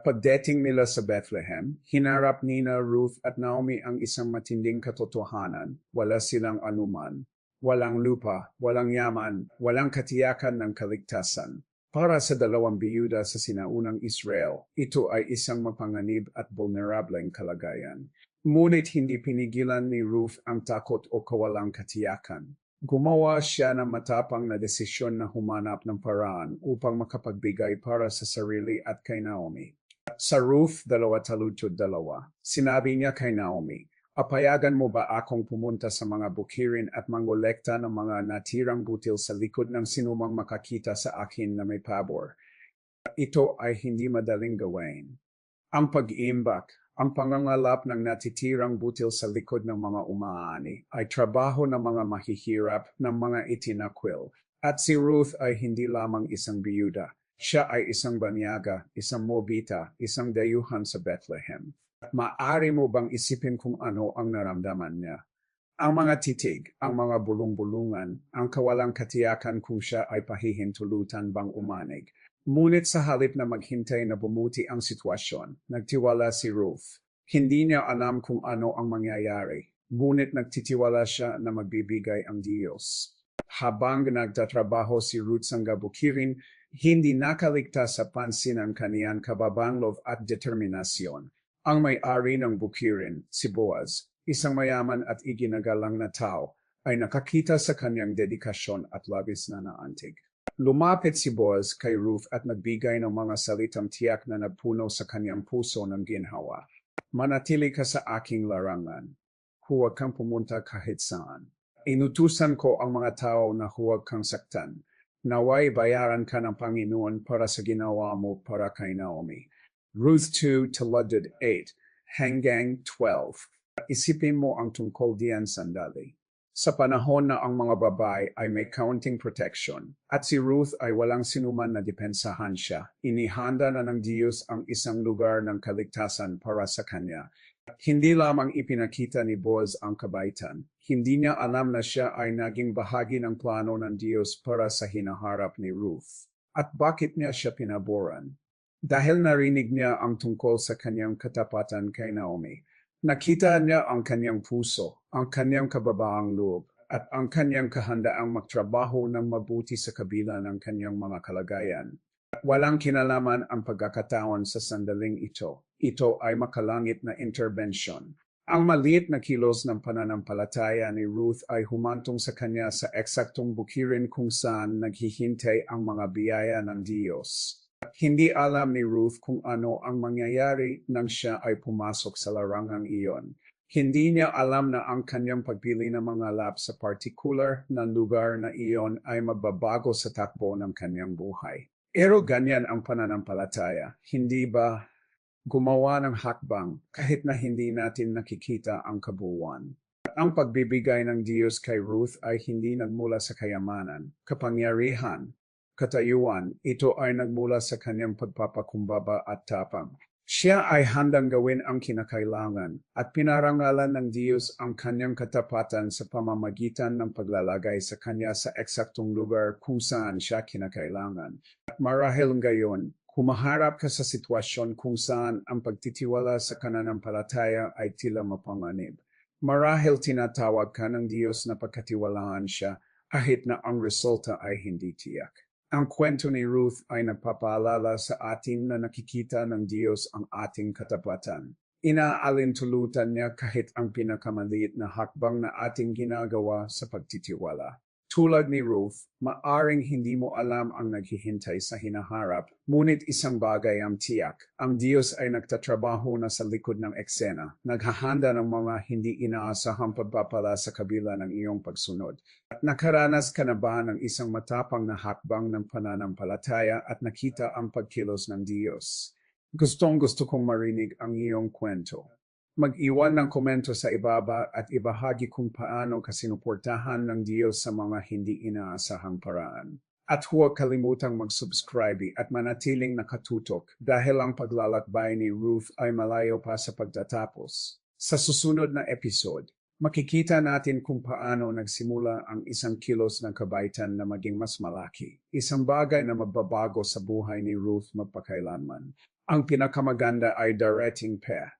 Pagdating nila sa Bethlehem, hinarap nina Ruth at Naomi ang isang matinding katotohanan. Wala silang anuman. Walang lupa, walang yaman, walang katiyakan ng kaligtasan. Para sa dalawang biyuda sa sinaunang Israel, ito ay isang mapanganib at vulnerableng kalagayan. Ngunit hindi pinigilan ni Ruth ang takot o kawalang katiyakan. Gumawa siya ng matapang na desisyon na humanap ng paraan upang makapagbigay para sa sarili at kay Naomi. Sa Ruth 2.22, sinabi niya kay Naomi, Apayagan mo ba akong pumunta sa mga bukirin at mangolekta ng mga natirang butil sa likod ng sinumang makakita sa akin na may pabor? Ito ay hindi madaling gawin. Ang pag-iimbak, ang pangangalap ng natitirang butil sa likod ng mga umaani ay trabaho ng mga mahihirap ng mga itinakwil. At si Ruth ay hindi lamang isang biyuda. Siya ay isang banyaga, isang mobita, isang dayuhan sa Bethlehem. Maari mo bang isipin kung ano ang naramdaman niya? Ang mga titig, ang mga bulong-bulungan, ang kawalang katiyakan kung siya ay pahihintulutan bang umanig. Ngunit sa halip na maghintay na bumuti ang sitwasyon, nagtiwala si Ruth. Hindi niya alam kung ano ang mangyayari, ngunit nagtitiwala siya na magbibigay ang Diyos. Habang nagtatrabaho si Ruth sa gabukirin, hindi nakaligtas sa pansin ang kaniyang kababanglov at determinasyon. Ang may-ari ng bukirin, si Boaz, isang mayaman at iginagalang na tao, ay nakakita sa kanyang dedikasyon at labis na naantig. Lumapit si Boaz kay Ruth at nagbigay ng mga salitang tiyak na nagpuno sa kanyang puso ng ginhawa. Manatili ka sa aking larangan. Huwag kang pumunta kahit saan. Inutusan ko ang mga tao na huwag kang saktan. Naway bayaran ka ng Panginoon para sa ginawa mo para kay Naomi. Ruth 2 Taladid 8 hanggang 12. Isipin mo ang tungkol diyan sandali. Sa panahon na ang mga babae ay may counting protection at si Ruth ay walang sinuman na depensahan siya, inihanda na ng Diyos ang isang lugar ng kaligtasan para sa kanya. Hindi lamang ipinakita ni Boaz ang kabaitan, hindi niya alam na siya ay naging bahagi ng plano ng Diyos para sa hinaharap ni Ruth. At bakit niya siya pinaboran? Dahil narinig niya ang tungkol sa kanyang katapatan kay Naomi, nakita niya ang kanyang puso, ang kanyang kababaang loob, at ang kanyang kahandaang magtrabaho ng mabuti sa kabila ng kanyang mga kalagayan. Walang kinalaman ang pagkakataon sa sandaling ito. Ito ay makalangit na intervention. Ang maliit na kilos ng pananampalataya ni Ruth ay humantong sa kanya sa eksaktong bukirin kung saan naghihintay ang mga biyaya ng Diyos. Hindi alam ni Ruth kung ano ang mangyayari nang siya ay pumasok sa larangang iyon. Hindi niya alam na ang kanyang pagpili ng mga lap sa particular na lugar na iyon ay mababago sa takbo ng kanyang buhay. Pero ganyan ang pananampalataya. Hindi ba gumawa ng hakbang kahit na hindi natin nakikita ang kabuuan? Ang pagbibigay ng Diyos kay Ruth ay hindi nagmula sa kayamanan, kapangyarihan, katayuan, ito ay nagmula sa kanyang pagpapakumbaba at tapang. Siya ay handang gawin ang kinakailangan at pinarangalan ng Diyos ang kanyang katapatan sa pamamagitan ng paglalagay sa kanya sa eksaktong lugar kung saan siya kinakailangan. At marahil ngayon, humaharap ka sa sitwasyon kung saan ang pagtitiwala sa kananampalataya ay tila mapanganib. Marahil tinatawag ka ng Diyos na pagkatiwalaan siya kahit na ang resulta ay hindi tiyak. Ang kwento ni Ruth ay nagpapaalala sa atin na nakikita ng Diyos ang ating katapatan. Inaalintulutan niya kahit ang pinakamaliit na hakbang na ating ginagawa sa pagtitiwala. Tulad ni Ruth, maaring hindi mo alam ang naghihintay sa hinaharap, ngunit isang bagay ang tiyak. Ang Diyos ay nagtatrabaho na sa likod ng eksena, naghahanda ng mga hindi inaasahang pagpapala sa kabila ng iyong pagsunod. At nakaranas ka na ba ng isang matapang na hakbang ng pananampalataya at nakita ang pagkilos ng Diyos? Gustong gusto kong marinig ang iyong kwento. Mag-iwan ng komento sa ibaba at ibahagi kung paano ka sinuportahan ng Diyos sa mga hindi inaasahang paraan. At huwag kalimutang mag-subscribe at manatiling nakatutok dahil ang paglalakbay ni Ruth ay malayo pa sa pagtatapos. Sa susunod na episode, makikita natin kung paano nagsimula ang isang kilos ng kabaitan na maging mas malaki. Isang bagay na magbabago sa buhay ni Ruth magpakailanman. Ang pinakamaganda ay darating pa.